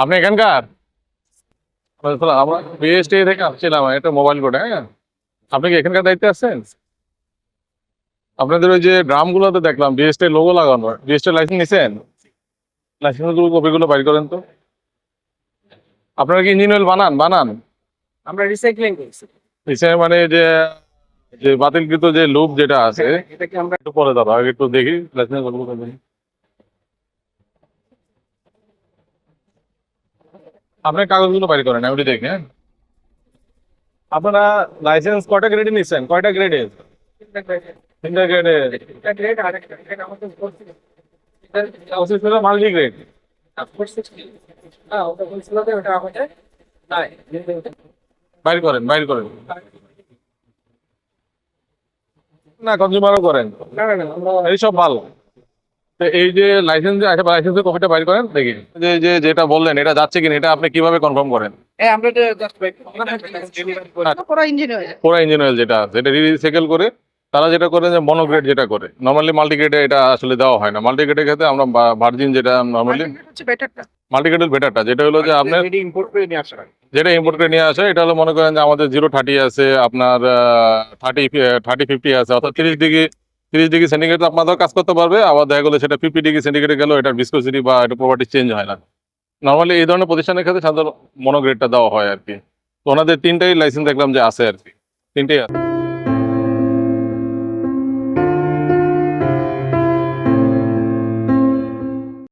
আপনি এখানকার? আমরা বিএসটি থেকে আসছিলাম একটা মোবাইল কোড হ্যাঁ? আপনি কি এখানকার দায়িত্বে আছেন? আপনাদের ওই যে ড্রামগুলোতে দেখলাম বিএসটি লোগো লাগানো বিএসটি লাইসেন্স নিছেন? লাইসেন্স কপিগুলো বাইর করেন তো। আপনারা কি ইঞ্জিন অয়েল বানান? বানান। আমরা রিসাইক্লিং করছি। নিচে মানে যে যে বাতিলকৃত যে লুপ যেটা আছে এটাকে আমরা একটু পরে দাঁড়া আগে একটু দেখি লাইসেন্স কতগুলো দেখি। আপনার কাগজগুলো বাইরে করেন আমি দেখি হ্যাঁ। আপনারা লাইসেন্স কয়টা গ্রেডে নিচ্ছেন? কয়টা গ্রেডে তিনটা গ্রেডে মাল্টি বাইর করেন বাইর করেন। না কনজিউমারও করেন। এই সব ভালো। তো এই যে লাইসেন্স লাইসেন্সের কপিটা বাইর করেন দেখি। যে যে যেটা বললেন এটা যাচ্ছে কিনা এটা আপনি কীভাবে কনফার্ম করেন? এই আমরা তো জাস্ট বাইক পুরো ইঞ্জিন হয়ে পুরো ইঞ্জিন অয়েল যেটা আছে এটা রিসাইকেল করে তারা যেটা করে যে মনোগ্রেড যেটা করে। নর্মালি মাল্টিগ্রেডে এটা আসলে দেওয়া হয় না। মাল্টিগ্রেডের ক্ষেত্রে আমরা ভার্জিন যেটা নর্মালি মাল্টিগ্রেডের বেটারটা যেটা হলো যে আপনার হয়। যেটা ইম্পোর্ট করে নিয়ে আসে এটা হলো মনে করেন যে আমাদের জিরো থার্টি আছে আপনার থার্টি থার্টি ফিফটি আছে অর্থাৎ তিরিশ ডিগ্রি তিরিশ ডিগ্রি সেন্টিগ্রেড আপনাদের কাজ করতে পারবে, আবার দেখা গেলো সেটা ফিফটি ডিগ্রি সেন্টিগ্রেড গেলেও এটার ভিসকোসিটি বা এটা প্রপার্টি চেঞ্জ হয় না। নর্মালি এই ধরনের প্রতিষ্ঠানের ক্ষেত্রে সাধারণত মনোগ্রেডটা দেওয়া হয় আর কি। তো ওনাদের তিনটাই লাইসেন্স দেখলাম যে আছে আর কি। তিনটেই আছে।